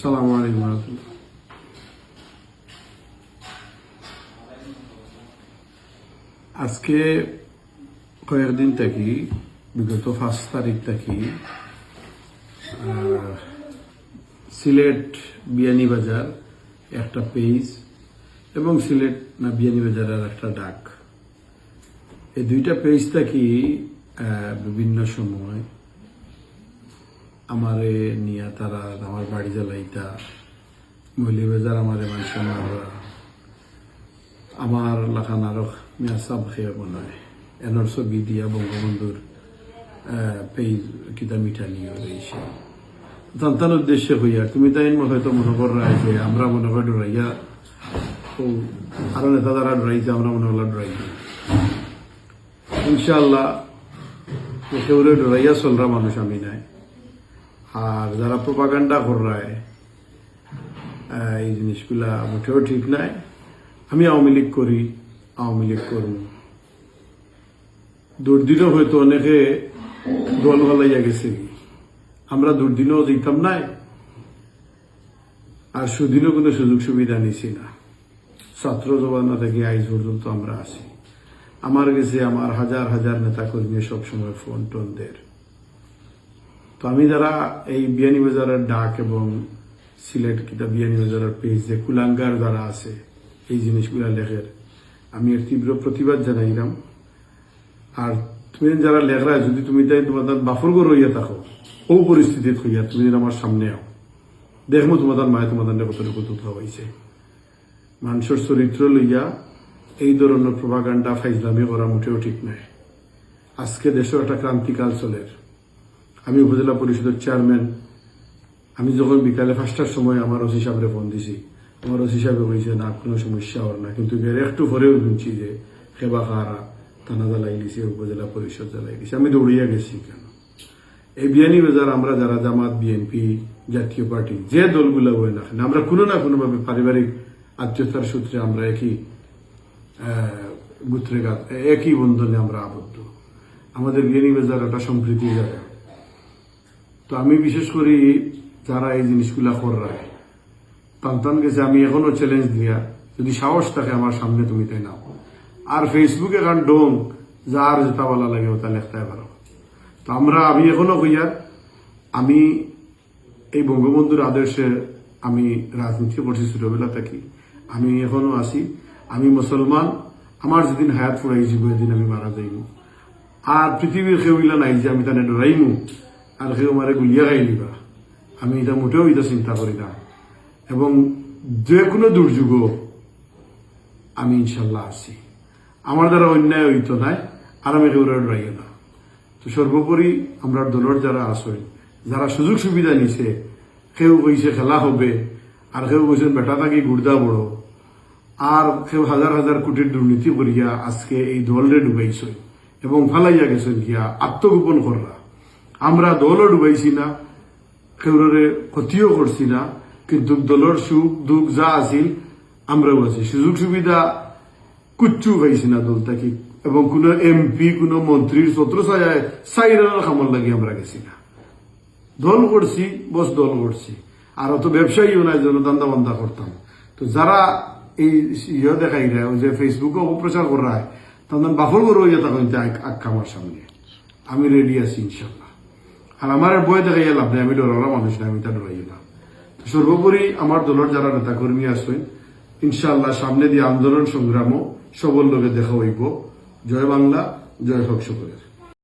সালাম আলাইকুম রহমতুল্লাহ। আজকে কয়েকদিন থাকি, বিগত পাঁচ তারিখ থাকি সিলেট বিয়ানীবাজার একটা পেজ এবং সিলেট না বিয়ানীবাজারের একটা ডাক। এই দুইটা পেজ থাকি বিভিন্ন সময়। আমারে নিয়া তারা আমার বাড়ি জ্বালাইতা। মৌলিবাজার আমারে মানুষের মাররা আমার। লাখান আরও মিয়াসাব খেয়ে মনে হয় এনর ছবি দিয়া বঙ্গবন্ধুর পেজ কিতা মিঠা নিয়ে রয়েছে সন্তান উদ্দেশ্যে হইয়া, তুমি তাই হয়তো মনে কর যে আমরা মনে করি ডরাইয়া আরও নেতা দ্বারা ডরাইছে আমরা মনে করলাম ডরাইছি ইনশাআল্লাহ কেউ ডরাইয়া চলরা মানুষ আমি নাই। আর যারা প্রপাগান্ডা কররায় এই জিনিসগুলা মোটেও ঠিক নাই। আমি আওয়ামী লীগ করি, আওয়ামী লীগ করব। দুর্দিনও হয়তো অনেকে দল গলাইয়া গেছে। আমরা দুর্দিনও দিতাম নাই। আর সুদিনও কোনো সুযোগ সুবিধা নিছি না। ছাত্র জবানা থেকে আইজ পর্যন্ত আমরা আছি। আমার কাছে আমার হাজার হাজার নেতা কর্মী সবসময় ফোন টোন দেয়। তো আমি যারা এই বিয়ানীবাজারের ডাক এবং সিলেট কিতা বিয়ানীবাজারের পেজ যে কুলাঙ্গার যারা আছে, এই জিনিসগুলা লেখের, আমি এর তীব্র প্রতিবাদ জানাইলাম। আর তুমি যারা লেখরা যদি তুমি তাই তোমাদের বাফর গর হইয়া থাকো, ও পরিস্থিতিত হইয়া তুমি আমার সামনে আও। দেখব তোমাদের মায়ে তোমাদের কতটুকু দুঃখ হয়েছে মানুষের চরিত্র লইয়া এই ধরনের প্রভাকাণ্ডা ফাইজলামি করা মোটেও ঠিক নয় আজকে দেশের একটা ক্রান্তিকাল চলের। আমি উপজেলা পরিষদের চেয়ারম্যান আমি যখন বিকালে পাঁচটার সময় আমার ওসি সাহেবের ফোন দিছি, আমার ওসি সাহেব বলছে না, কোনো সমস্যা হওয়ার না কিন্তু এর একটু পরেও শুনছি যে সেবা খারা থানা জ্বালাই দিছে, উপজেলা পরিষদ জ্বালাই দিছে। আমি দৌড়িয়া গেছি কেন? এই বিয়ানী বাজার আমরা যারা জামাত বিএনপি জাতীয় পার্টি, যে দলগুলো হয় না আমরা কোনো না কোনোভাবে পারিবারিক আত্মীয়তার সূত্রে আমরা একই গুত্রে গাত একই বন্ধনে আমরা আবদ্ধ। আমাদের বিয়ানী বাজার একটা সম্প্রীতি জায়গা। তো আমি বিশেষ করি যারা এই জিনিসগুলা কররায় তান্তান গেছে, আমি এখনও চ্যালেঞ্জ দিয়া। যদি সাহস থাকে আমার সামনে, তুমি তাই নাও। আর ফেসবুকে কারণ ডোং যার যেটা বলা লাগে ওটা লেখতে পারো। তো আমরা, আমি এখনও কইয়ার আমি এই বঙ্গবন্ধুর আদর্শে আমি রাজনীতি করছি ছোটবেলা থাকি। আমি এখনও আছি। আমি মুসলমান, আমার যেদিন হায়াত ফুরাই যাব এদিন আমি মারা যাইব আর পৃথিবীর কেউ নাই যে আমি তানে ডরাইমু। আর কেউ মারে গুলিয়া খাই নিবা আমি এটা মোটেও এটা চিন্তা করি না। এবং যে কোনো দুর্যোগ আমি ইনশাল্লাহ আছি। আমার দ্বারা অন্যায় হইতো নাই আর আমি কেউ না। তো সর্বোপরি আমরা দলের যারা আসই যারা সুযোগ সুবিধা নিছে কেউ কইছে খেলা হবে আর কেউ কইছে বেটা থাকি গুর্দা বড়। আর কেউ হাজার হাজার কোটির দুর্নীতি করিয়া আজকে এই দলরে ডুবাইছে, এবং ফালাইয়া গেছেন গিয়া আত্মগোপন কররা আমরা দলও ডুবাইছি না কেউরে ক্ষতিও করছি না কিন্তু দলের সুখ, দুঃখ যা আছিল, আমরাও আছি। সুযোগ সুবিধা কুচ্ছু পাইছি না দল থাকি এবং কোন এমপি, কোন মন্ত্রীর ছত্র ছায় সাইরানোর খামর লাগি আমরা গেছি না দল করছি বস দল করছি আর অত ব্যবসায়ীও নাই যেন দান্দা বান্দা করতাম তো যারা এই ইয়ে দেখাই ওই যে ফেসবুকে অপপ্রচার করা হয় তাদের বাফর করে ইয়ে তখন আক্কা আমার সামনে। আমি রেডি আছি ইনশাল্লাহ আর আমার বই দেখাইয়া লাভ নেই আমি ডলারা মানুষ না আমি তা ডরাই না। সর্বোপরি আমার দলের যারা নেতা কর্মী ইনশাআল্লাহ সামনে দিয়ে আন্দোলন সংগ্রামও সবল লোকে দেখা হইব। জয় বাংলা, জয় হক সকলের।